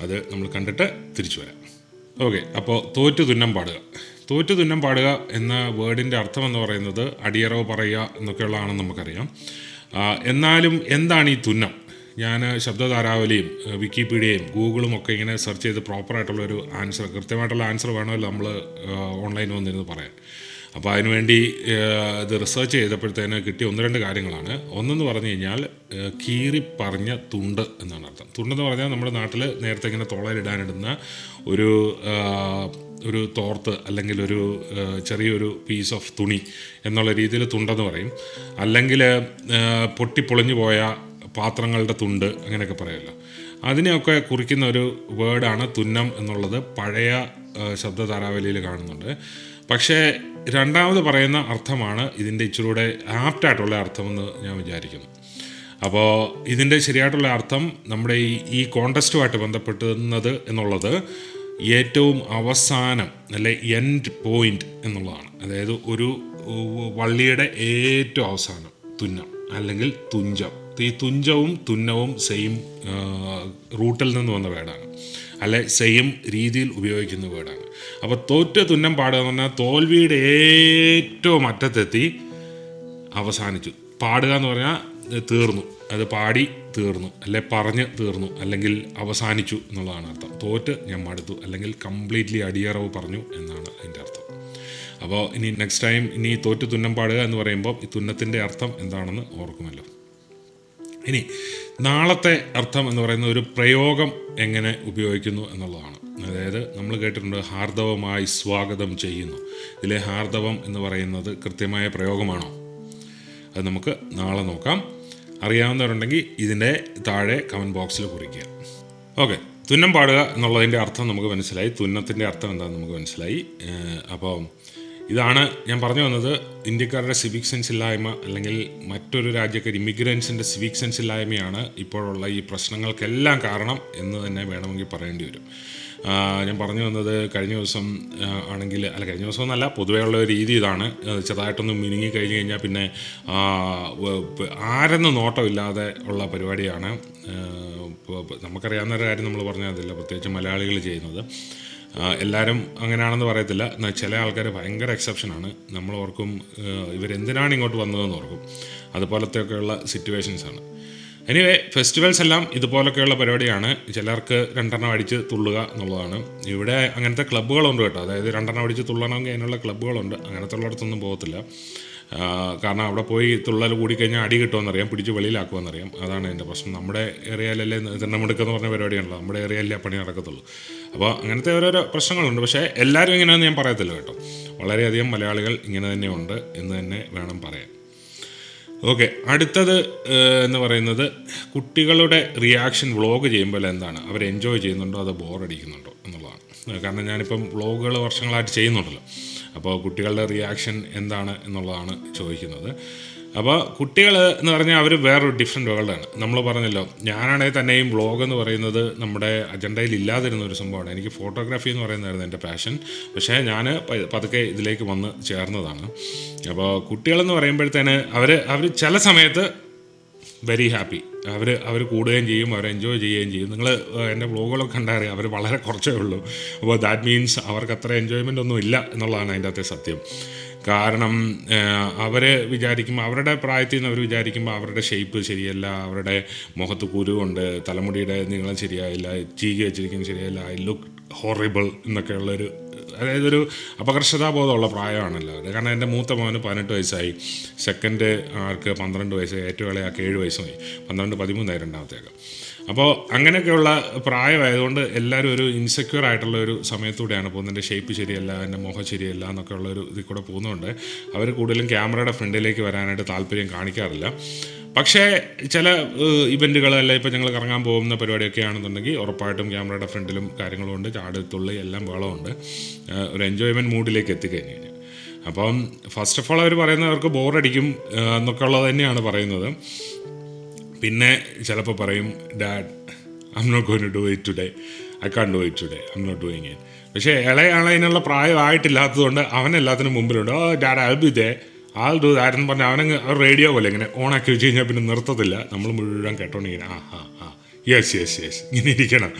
അത് നമ്മൾ കണ്ടിട്ട് തിരിച്ചു വരാം. ഓക്കെ അപ്പോൾ തോറ്റു തുന്നം പാടുക. തോറ്റു തുന്നം പാടുക എന്ന വേർഡിന്റെ അർത്ഥം എന്ന് പറയുന്നത് അടിയറവ് പറയുക എന്നൊക്കെയുള്ളതാണെന്ന് നമുക്കറിയാം. എന്നാലും എന്താണ് ഈ തുന്നം? ഞാൻ ശബ്ദധാരാവലിയും വിക്കിപീഡിയയും ഗൂഗിളും ഒക്കെ ഇങ്ങനെ സെർച്ച് ചെയ്ത് പ്രോപ്പറായിട്ടുള്ള ഒരു ആൻസർ കൃത്യമായിട്ടുള്ള ആൻസർ വേണമല്ലോ നമ്മൾ ഓൺലൈൻ വന്നിരുന്ന് പറയാൻ. അപ്പോൾ അതിനുവേണ്ടി ഇത് റിസർച്ച് ചെയ്തപ്പോഴത്തേന് കിട്ടിയ ഒന്ന് രണ്ട് കാര്യങ്ങളാണ്. ഒന്നെന്ന് പറഞ്ഞു കഴിഞ്ഞാൽ കീറി പറഞ്ഞ തുണ്ട് എന്നാണ് അർത്ഥം. തുണ്ടെന്ന് പറഞ്ഞാൽ നമ്മുടെ നാട്ടിൽ നേരത്തെ ഇങ്ങനെ തോളയിലിടാനിടുന്ന ഒരു ഒരു തോർത്ത് അല്ലെങ്കിൽ ഒരു ചെറിയൊരു പീസ് ഓഫ് തുണി എന്നുള്ള രീതിയിൽ തുണ്ടെന്ന് പറയും. അല്ലെങ്കിൽ പൊട്ടി പൊട്ടിപ്പൊളിഞ്ഞു പോയ പാത്രങ്ങളുടെ തുണ്ട് അങ്ങനെയൊക്കെ പറയുമല്ലോ അതിനെയൊക്കെ കുറിക്കുന്ന ഒരു വേർഡാണ് തുന്നം എന്നുള്ളത് പഴയ ശബ്ദ താരാവലിയിൽ കാണുന്നുണ്ട്. പക്ഷേ രണ്ടാമത് പറയുന്ന അർത്ഥമാണ് ഇതിന്റെ ഇച്ചിലൂടെ ആപ്റ്റായിട്ടുള്ള അർത്ഥമെന്ന് ഞാൻ വിചാരിക്കുന്നു. അപ്പോൾ ഇതിന്റെ ശരിയായിട്ടുള്ള അർത്ഥം നമ്മുടെ ഈ ഈ കോണ്ടസ്റ്റുമായിട്ട് ബന്ധപ്പെട്ടുന്നത് എന്നുള്ളത് ഏറ്റവും അവസാനം അല്ലെ എൻഡ് പോയിന്റ് എന്നുള്ളതാണ്. അതായത് ഒരു വള്ളിയുടെ ഏറ്റവും അവസാനം തുന്നം അല്ലെങ്കിൽ തുഞ്ചം. ഈ തുഞ്ചവും തുന്നവും സെയിം റൂട്ടിൽ നിന്ന് വന്ന വേർഡാണ് അല്ലെ സെയിം രീതിയിൽ ഉപയോഗിക്കുന്ന വേർഡാണ് അപ്പോൾ തോറ്റ തുന്നം പാടുക എന്ന് പറഞ്ഞാൽ തോൽവിയുടെ ഏറ്റവും അറ്റത്തെത്തി അവസാനിച്ചു. പാടുക എന്ന് പറഞ്ഞാൽ തീർന്നു. അത് പാടി തീർന്നു. അല്ലെ പറഞ്ഞ് തീർന്നു. അല്ലെങ്കിൽ അവസാനിച്ചു എന്നുള്ളതാണ് അർത്ഥം. തോറ്റ് ഞാൻ മടുത്തു അല്ലെങ്കിൽ കംപ്ലീറ്റ്ലി അടിയറവ് പറഞ്ഞു എന്നാണ് അതിന്റെ അർത്ഥം. അപ്പോൾ ഇനി നെക്സ്റ്റ് ടൈം ഇനി തോറ്റ് തുന്നം പാടുക എന്ന് പറയുമ്പോൾ ഈ തുന്നത്തിന്റെ അർത്ഥം എന്താണെന്ന് ഓർക്കുമല്ലോ. ഇനി നാളത്തെ അർത്ഥം എന്ന് പറയുന്ന ഒരു പ്രയോഗം എങ്ങനെ ഉപയോഗിക്കുന്നു എന്നുള്ളതാണ്. അതായത് നമ്മൾ കേട്ടിട്ടുണ്ട് ഹാർദവമായി സ്വാഗതം ചെയ്യുന്നു. ഇതിലെ ഹാർദവം എന്ന് പറയുന്നത് കൃത്യമായ പ്രയോഗമാണോ? അത് നമുക്ക് നാളെ നോക്കാം. അറിയാവുന്നവരുണ്ടെങ്കിൽ ഇതിന്റെ താഴെ കമന്റ് ബോക്സിൽ കുറിക്കുക. ഓക്കെ തുന്നം പാടുക എന്നുള്ളതിന്റെ അർത്ഥം നമുക്ക് മനസ്സിലായി. തുന്നത്തിന്റെ അർത്ഥം എന്താണെന്ന് നമുക്ക് മനസ്സിലായി. അപ്പോൾ ഇതാണ് ഞാൻ പറഞ്ഞു വന്നത് ഇന്ത്യക്കാരുടെ സിവിക് സെൻസ് ഇല്ലായ്മ അല്ലെങ്കിൽ മറ്റൊരു രാജ്യക്കാർ ഇമിഗ്രൻസിന്റെ സിവിക് സെൻസ് ഇല്ലായ്മയാണ് ഇപ്പോഴുള്ള ഈ പ്രശ്നങ്ങൾക്കെല്ലാം കാരണം എന്ന് തന്നെ വേണമെങ്കിൽ പറയേണ്ടി വരും. ഞാൻ പറഞ്ഞു വന്നത് കഴിഞ്ഞ ദിവസം ആണെങ്കിൽ അല്ല കഴിഞ്ഞ ദിവസം എന്നല്ല പൊതുവേ ഉള്ള രീതി ഇതാണ്. ചെറുതായിട്ടൊന്ന് മിനുങ്ങി കഴിഞ്ഞ് കഴിഞ്ഞാൽ പിന്നെ ആരെന്ന് നോട്ടമില്ലാതെ ഉള്ള പരിപാടിയാണ്. നമുക്കറിയാവുന്ന ഒരു കാര്യം നമ്മൾ പറഞ്ഞതില്ല പ്രത്യേകിച്ച് മലയാളികൾ ചെയ്യുന്നത്. എല്ലാവരും അങ്ങനെയാണെന്ന് പറയത്തില്ല. എന്നാൽ ചില ആൾക്കാർ ഭയങ്കര എക്സെപ്ഷനാണ് നമ്മൾ ഓർക്കും ഇവരെന്തിനാണ് ഇങ്ങോട്ട് വന്നതെന്ന് ഓർക്കും. അതുപോലത്തെയൊക്കെയുള്ള സിറ്റുവേഷൻസ് ആണ്. എനിവേ ഫെസ്റ്റിവൽസ് എല്ലാം ഇതുപോലൊക്കെയുള്ള പരിപാടിയാണ്. ചിലർക്ക് രണ്ടെണ്ണം അടിച്ച് തുള്ളുക എന്നുള്ളതാണ്. ഇവിടെ അങ്ങനത്തെ ക്ലബ്ബുകളുണ്ട് കേട്ടോ. അതായത് രണ്ടെണ്ണം അടിച്ച് തുള്ളണമെങ്കിൽ അതിനുള്ള ക്ലബ്ബുകളുണ്ട്. അങ്ങനത്തെ ഉള്ളിടത്തൊന്നും പോകത്തില്ല കാരണം അവിടെ പോയി തുള്ളൽ കൂടിക്കഴിഞ്ഞാൽ അടി കിട്ടുമെന്നറിയാം. പിടിച്ച് വെളിയിലാക്കുമെന്നറിയാം. അതാണ് എന്റെ പ്രശ്നം. നമ്മുടെ ഏരിയയിലല്ലേ എന്ന് പറഞ്ഞ പരിപാടിയാണല്ലോ. നമ്മുടെ ഏരിയയിലേ പണി നടക്കത്തുള്ളൂ. അപ്പോൾ അങ്ങനത്തെ ഓരോരോ പ്രശ്നങ്ങളുണ്ട്. പക്ഷേ എല്ലാവരും ഇങ്ങനെയൊന്നും ഞാൻ പറയത്തില്ല കേട്ടോ. വളരെയധികം മലയാളികൾ ഇങ്ങനെ തന്നെയുണ്ട് എന്ന് തന്നെ വേണം പറയാൻ. ഓക്കെ അടുത്തത് എന്ന് പറയുന്നത് കുട്ടികളുടെ റിയാക്ഷൻ വ്ളോഗ് ചെയ്യുമ്പോൾ എന്താണ്? അവർ എൻജോയ് ചെയ്യുന്നുണ്ടോ അതോ ബോറടിക്കുന്നുണ്ടോ എന്നുള്ളതാണ്. കാരണം ഞാനിപ്പം വ്ളോഗുകൾ വർഷങ്ങളായിട്ട് ചെയ്യുന്നുണ്ടല്ലോ. അപ്പോൾ കുട്ടികളുടെ റിയാക്ഷൻ എന്താണ് എന്നുള്ളതാണ് ചോദിക്കുന്നത്. അപ്പോൾ കുട്ടികൾ എന്ന് പറഞ്ഞാൽ അവർ വേറൊരു ഡിഫറെന്റ് വേൾഡാണ് നമ്മൾ പറഞ്ഞല്ലോ ഞാനാണെങ്കിൽ തന്നെയും വ്ളോഗ് എന്ന് പറയുന്നത് നമ്മുടെ അജണ്ടയിൽ ഇല്ലാതിരുന്ന ഒരു സംഭവമാണ്. എനിക്ക് ഫോട്ടോഗ്രാഫി എന്ന് പറയുന്നതായിരുന്നു എന്റെ പാഷൻ പക്ഷേ ഞാൻ പതുക്കെ ഇതിലേക്ക് വന്ന് ചേർന്നതാണ്. അപ്പോൾ കുട്ടികളെന്ന് പറയുമ്പോഴത്തേന് അവർ അവർ ചില സമയത്ത് വെരി ഹാപ്പി അവർ അവർ കൂടുകയും ചെയ്യും അവർ എൻജോയ് ചെയ്യുകയും ചെയ്യും. നിങ്ങൾ എന്റെ വ്ളോഗുകളൊക്കെ കണ്ടറിയാം. അവർ വളരെ കുറച്ചേ ഉള്ളൂ. അപ്പോൾ ദാറ്റ് മീൻസ് അവർക്ക് അത്ര എൻജോയ്മെന്റ് ഒന്നും ഇല്ല എന്നുള്ളതാണ് അതിന്റെ അകത്തെ സത്യം. കാരണം അവർ വിചാരിക്കുമ്പോൾ അവരുടെ പ്രായത്തിൽ നിന്ന് അവർ വിചാരിക്കുമ്പോൾ അവരുടെ ഷേപ്പ് ശരിയല്ല അവരുടെ മുഖത്ത് കുരുവുണ്ട് തലമുടിയുടെ നീളം ശരിയായില്ല ചീകി വെച്ചിരിക്കുന്നത് ശരിയല്ല ഐ ലുക്ക് ഹോറിബിൾ എന്നൊക്കെയുള്ളൊരു അതായത് ഒരു അപകർഷതാബോധമുള്ള പ്രായമാണല്ലോ അത്. കാരണം എന്റെ മൂത്ത മോന് പതിനെട്ട് വയസ്സായി. സെക്കൻഡ് ആർക്ക് പന്ത്രണ്ട് വയസ്സായി ഏറ്റവും ഇളയാൾക്ക് ഏഴ് വയസ്സുമായി. പന്ത്രണ്ട് പതിമൂന്നായി രണ്ടാമത്തേക്ക്. അപ്പോൾ അങ്ങനെയൊക്കെയുള്ള പ്രായമായതുകൊണ്ട് എല്ലാവരും ഒരു ഇൻസെക്യൂർ ആയിട്ടുള്ള ഒരു സമയത്തൂടെയാണ് പോകുന്നത്. എന്റെ ഷേപ്പ് ശരിയല്ല എന്റെ മുഖം ശരിയല്ല എന്നൊക്കെ ഉള്ള ഒരു ഇതിൽ കൂടെ പോകുന്നതുകൊണ്ട് അവർ കൂടുതലും ക്യാമറയുടെ ഫ്രണ്ടിലേക്ക് വരാനായിട്ട് താല്പര്യം കാണിക്കാറില്ല. പക്ഷേ ചില ഇവന്റുകൾ അല്ല ഇപ്പോൾ ഞങ്ങൾ കറങ്ങാൻ പോകുന്ന പരിപാടിയൊക്കെ ആണെന്നുണ്ടെങ്കിൽ ഉറപ്പായിട്ടും ക്യാമറയുടെ ഫ്രണ്ടിലും കാര്യങ്ങളും ഉണ്ട് ചാട് തുള്ളി എല്ലാം വേളമുണ്ട് ഒരു എൻജോയ്മെന്റ് മൂഡിലേക്ക് എത്തിക്കഴിഞ്ഞ് കഴിഞ്ഞാൽ. അപ്പം ഫസ്റ്റ് ഓഫ് ഓൾ അവർ പറയുന്നത് അവർക്ക് ബോറടിക്കും എന്നൊക്കെ ഉള്ളത് തന്നെയാണ് പറയുന്നത്. പിന്നെ ചിലപ്പോൾ പറയും dad I'm not going to do it today I can't do it today I'm not doing it പക്ഷേ ഇളയാൾ അതിനുള്ള പ്രായമായിട്ടില്ലാത്തതുകൊണ്ട് അവൻ എല്ലാത്തിനും മുമ്പിലുണ്ട്. ഓ dad I be there all എന്ന് പറഞ്ഞാൽ അവനങ്ങ് റേഡിയോ പോലെ ഇങ്ങനെ ഓണാക്കി വെച്ച് കഴിഞ്ഞാൽ പിന്നെ നിർത്തത്തില്ല. നമ്മൾ മുഴുവൻ കേട്ടോണ്ടിങ്ങനെ ആ ആ ആ. യെസ് യെസ് യെസ് ഇങ്ങനെ ഇരിക്കണം.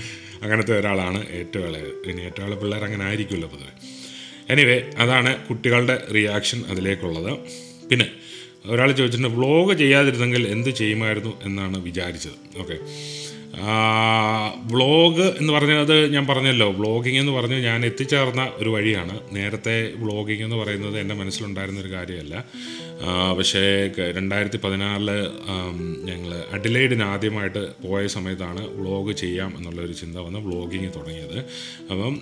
അങ്ങനത്തെ ഒരാളാണ് ഏറ്റവും ഇളയത് പിന്നെ ഏറ്റവും ഇളയ പിള്ളേർ അങ്ങനെ ആയിരിക്കുമല്ലോ പൊതുവെ. എനിവേ അതാണ് കുട്ടികളുടെ റിയാക്ഷൻ അതിലേക്കുള്ളത്. പിന്നെ ഒരാൾ ചോദിച്ചിട്ടുണ്ട് വ്ളോഗ് ചെയ്യാതിരുന്നെങ്കിൽ എന്ത് ചെയ്യുമായിരുന്നു? എന്നാണ് വിചാരിച്ചത്. ഓക്കെ വ്ളോഗ് എന്ന് പറഞ്ഞത് ഞാൻ പറഞ്ഞല്ലോ. വ്ളോഗിങ് എന്ന് പറഞ്ഞ് ഞാൻ എത്തിച്ചേർന്ന ഒരു വഴിയാണ്. നേരത്തെ വ്ളോഗിങ് എന്ന് പറയുന്നത് എന്റെ മനസ്സിലുണ്ടായിരുന്ന ഒരു കാര്യമല്ല. പക്ഷേ രണ്ടായിരത്തി പതിനാറിൽ ഞങ്ങൾ അഡിലൈഡിന് ആദ്യമായിട്ട് പോയ സമയത്താണ് വ്ളോഗ് ചെയ്യാം എന്നുള്ളൊരു ചിന്ത വന്ന് വ്ളോഗിങ് തുടങ്ങിയത്. അപ്പം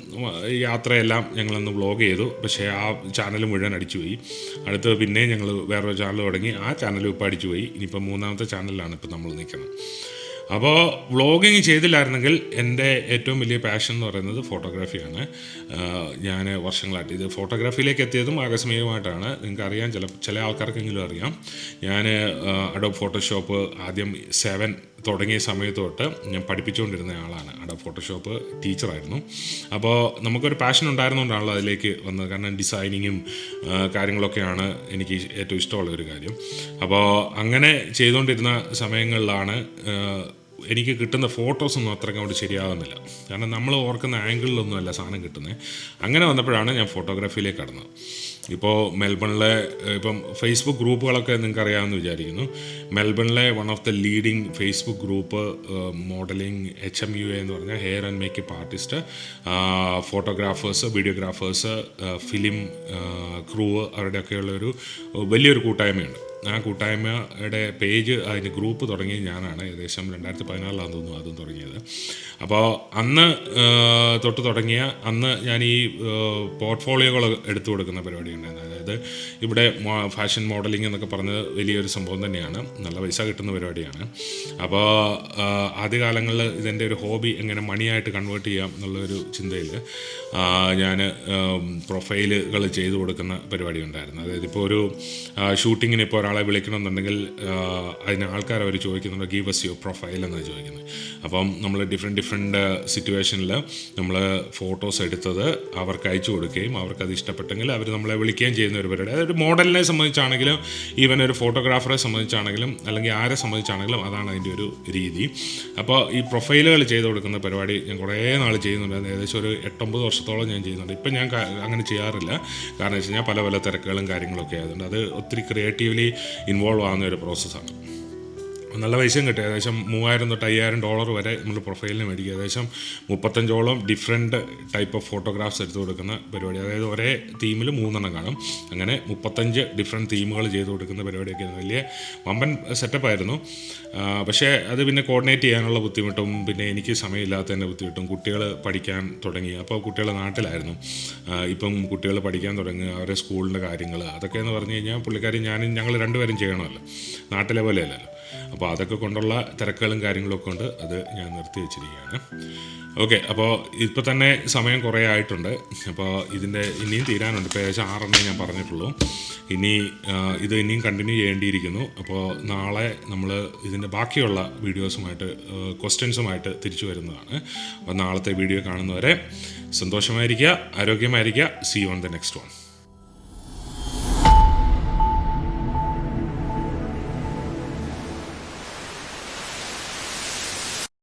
യാത്രയെല്ലാം ഞങ്ങളൊന്ന് വ്ളോഗ് ചെയ്തു. പക്ഷേ ആ ചാനൽ മുഴുവൻ അടിച്ചുപോയി. അടുത്ത് പിന്നെ ഞങ്ങൾ വേറൊരു ചാനൽ തുടങ്ങി. ആ ചാനലും ഇപ്പോൾ അടിച്ചുപോയി. ഇനിയിപ്പോൾ മൂന്നാമത്തെ ചാനലിലാണ് ഇപ്പോൾ നമ്മൾ നിൽക്കുന്നത്. അപ്പോൾ വ്ളോഗിങ് ചെയ്തില്ലായിരുന്നെങ്കിൽ എന്റെ ഏറ്റവും വലിയ പാഷൻ എന്ന് പറയുന്നത് ഫോട്ടോഗ്രാഫിയാണ് ഞാൻ വർഷങ്ങളായിട്ട് ഇത് ഫോട്ടോഗ്രാഫിയിലേക്ക് എത്തിയതും ആകസ്മികമായിട്ടാണ്. നിങ്ങൾക്ക് അറിയാം ചില ചില ആൾക്കാർക്കെങ്കിലും അറിയാം. ഞാൻ അഡോബ് ഫോട്ടോഷോപ്പ് ആദ്യം സെവൻ തുടങ്ങിയ സമയത്ത് തൊട്ട് ഞാൻ പഠിപ്പിച്ചുകൊണ്ടിരുന്ന ആളാണ്. അവിടെ ഫോട്ടോഷോപ്പ് ടീച്ചറായിരുന്നു അപ്പോൾ നമുക്കൊരു പാഷൻ ഉണ്ടായിരുന്നുകൊണ്ടാണല്ലോ അതിലേക്ക് വന്നത്. കാരണം ഡിസൈനിങ്ങും കാര്യങ്ങളൊക്കെയാണ് എനിക്ക് ഏറ്റവും ഇഷ്ടമുള്ള ഒരു കാര്യം. അപ്പോൾ അങ്ങനെ ചെയ്തുകൊണ്ടിരുന്ന സമയങ്ങളിലാണ് എനിക്ക് കിട്ടുന്ന ഫോട്ടോസൊന്നും അത്രയ്ക്ക് അങ്ങോട്ട് ശരിയാകുന്നില്ല കാരണം നമ്മൾ ഓർക്കുന്ന ആംഗിളിലൊന്നുമല്ല സാധനം കിട്ടുന്നത് അങ്ങനെ വന്നപ്പോഴാണ് ഞാൻ ഫോട്ടോഗ്രാഫിയിലേക്ക് കടന്നത്. ഇപ്പോൾ മെൽബണിലെ ഇപ്പം ഫേസ്ബുക്ക് ഗ്രൂപ്പുകളൊക്കെ നിങ്ങൾക്ക് അറിയാമെന്ന് വിചാരിക്കുന്നു. മെൽബണിലെ one of the leading Facebook group modelling H M U എന്ന് പറഞ്ഞാൽ hair and makeup artist photographers videographers film crew അവരുടെയൊക്കെയുള്ള ഒരു വലിയൊരു കൂട്ടായ്മയുണ്ട്. ആ കൂട്ടായ്മയുടെ പേജ് അതിന്റെ ഗ്രൂപ്പ് തുടങ്ങിയത് ഞാനാണ്. ഏകദേശം രണ്ടായിരത്തി പതിനാലിലാണെന്ന് തോന്നുന്നു അതും തുടങ്ങിയത്. അപ്പോൾ അന്ന് തൊട്ട് തുടങ്ങിയ അന്ന് ഞാൻ ഈ പോർട്ട്ഫോളിയോകൾ എടുത്തു കൊടുക്കുന്ന പരിപാടി ഉണ്ടായിരുന്നു അതായത് ഇവിടെ ഫാഷൻ മോഡലിംഗ് എന്നൊക്കെ പറഞ്ഞത് വലിയൊരു സംഭവം തന്നെയാണ്. നല്ല പൈസ കിട്ടുന്ന പരിപാടിയാണ്. അപ്പോൾ ആദ്യകാലങ്ങളിൽ ഇതെന്റെ ഒരു ഹോബി എങ്ങനെ മണിയായിട്ട് കൺവേർട്ട് ചെയ്യാം എന്നുള്ളൊരു ചിന്തയിൽ ഞാൻ പ്രൊഫൈലുകൾ ചെയ്തു കൊടുക്കുന്ന പരിപാടി ഉണ്ടായിരുന്നു. അതായത് ഇപ്പോൾ ഒരു ഷൂട്ടിങ്ങിന് ഇപ്പോൾ ഒരാളെ വിളിക്കണമെന്നുണ്ടെങ്കിൽ അതിന് ആൾക്കാർ അവർ ചോദിക്കുന്നുണ്ട് ഗീവ് എസ് യുവർ പ്രൊഫൈൽ എന്നാണ് ചോദിക്കുന്നത്. അപ്പം നമ്മൾ ഡിഫറെന്റ് ഡിഫറെന്റ് സിറ്റുവേഷനിൽ നമ്മൾ ഫോട്ടോസ് എടുത്തത് അവർക്ക് അയച്ചു കൊടുക്കുകയും അവർക്കത് ഇഷ്ടപ്പെട്ടെങ്കിൽ അവർ നമ്മളെ വിളിക്കുകയും ചെയ്യുന്ന ഒരു പരിപാടി അതായത് മോഡലിനെ സംബന്ധിച്ചാണെങ്കിലും ഈവൻ ഒരു ഫോട്ടോഗ്രാഫറെ സംബന്ധിച്ചാണെങ്കിലും അല്ലെങ്കിൽ ആരെ സംബന്ധിച്ചാണെങ്കിലും അതാണ് അതിന്റെ ഒരു രീതി. അപ്പോൾ ഈ പ്രൊഫൈലുകൾ ചെയ്ത് കൊടുക്കുന്ന പരിപാടി ഞാൻ കുറേ നാൾ ചെയ്യുന്നുണ്ട്. ഏകദേശം ഒരു എട്ടൊമ്പത് വർഷത്തോളം ഞാൻ ചെയ്യുന്നുണ്ട്. ഇപ്പം ഞാൻ അങ്ങനെ ചെയ്യാറില്ല. കാരണം വെച്ച് കഴിഞ്ഞാൽ പല പല തിരക്കുകളും കാര്യങ്ങളൊക്കെ ആയതുകൊണ്ട് അത് ഒത്തിരി ക്രിയേറ്റീവ്ലി ഇൻവോൾവ് ആകുന്ന ഒരു പ്രോസസ്സാണ് നല്ല പൈസയും കിട്ടും. ഏകദേശം മൂവായിരം തൊട്ട് അയ്യായിരം ഡോളർ വരെ നമ്മൾ പ്രൊഫൈലിന് മേടിക്കും. ഏകദേശം മുപ്പത്തഞ്ചോളം ഡിഫറെന്റ് ടൈപ്പ് ഓഫ് ഫോട്ടോഗ്രാഫ്സ് എടുത്തു കൊടുക്കുന്ന പരിപാടി. അതായത് ഒരേ തീമിൽ മൂന്നെണ്ണം കാണും. അങ്ങനെ മുപ്പത്തഞ്ച് ഡിഫറെന്റ് തീമുകൾ ചെയ്തു കൊടുക്കുന്ന പരിപാടിയൊക്കെ ആയിരുന്നു. വലിയ വമ്പൻ സെറ്റപ്പായിരുന്നു പക്ഷേ അത് പിന്നെ കോർഡിനേറ്റ് ചെയ്യാനുള്ള ബുദ്ധിമുട്ടും പിന്നെ എനിക്ക് സമയമില്ലാത്തതിന്റെ ബുദ്ധിമുട്ടും കുട്ടികൾ പഠിക്കാൻ തുടങ്ങി. അപ്പോൾ കുട്ടികൾ നാട്ടിലായിരുന്നു. ഇപ്പം കുട്ടികൾ പഠിക്കാൻ തുടങ്ങുക അവരെ സ്കൂളിന്റെ കാര്യങ്ങൾ അതൊക്കെ എന്ന് പറഞ്ഞു കഴിഞ്ഞാൽ പുള്ളിക്കാരി ഞാനും ഞങ്ങൾ രണ്ടുപേരും ചെയ്യണമല്ലോ. നാട്ടിലെ പോലെയല്ലല്ലോ. അപ്പോൾ അതൊക്കെ കൊണ്ടുള്ള തിരക്കുകളും കാര്യങ്ങളൊക്കെ ഉണ്ട്. അത് ഞാൻ നിർത്തി വെച്ചിരിക്കുകയാണ്. ഓക്കെ അപ്പോൾ ഇപ്പോൾ തന്നെ സമയം കുറേ ആയിട്ടുണ്ട്. അപ്പോൾ ഇതിന്റെ ഇനിയും തീരാനുണ്ട്. ഇപ്പോൾ ഏകദേശം ആറെണ്ണേ ഞാൻ പറഞ്ഞിട്ടുള്ളൂ. ഇനി ഇത് ഇനിയും കണ്ടിന്യൂ ചെയ്യേണ്ടിയിരിക്കുന്നു. അപ്പോൾ നാളെ നമ്മൾ ഇതിന്റെ ബാക്കിയുള്ള വീഡിയോസുമായിട്ട് ക്വസ്റ്റ്യൻസുമായിട്ട് തിരിച്ചു വരുന്നതാണ്. അപ്പോൾ നാളത്തെ വീഡിയോ കാണുന്നവരെ സന്തോഷമായിരിക്കുക ആരോഗ്യമായിരിക്കുക. See on the next one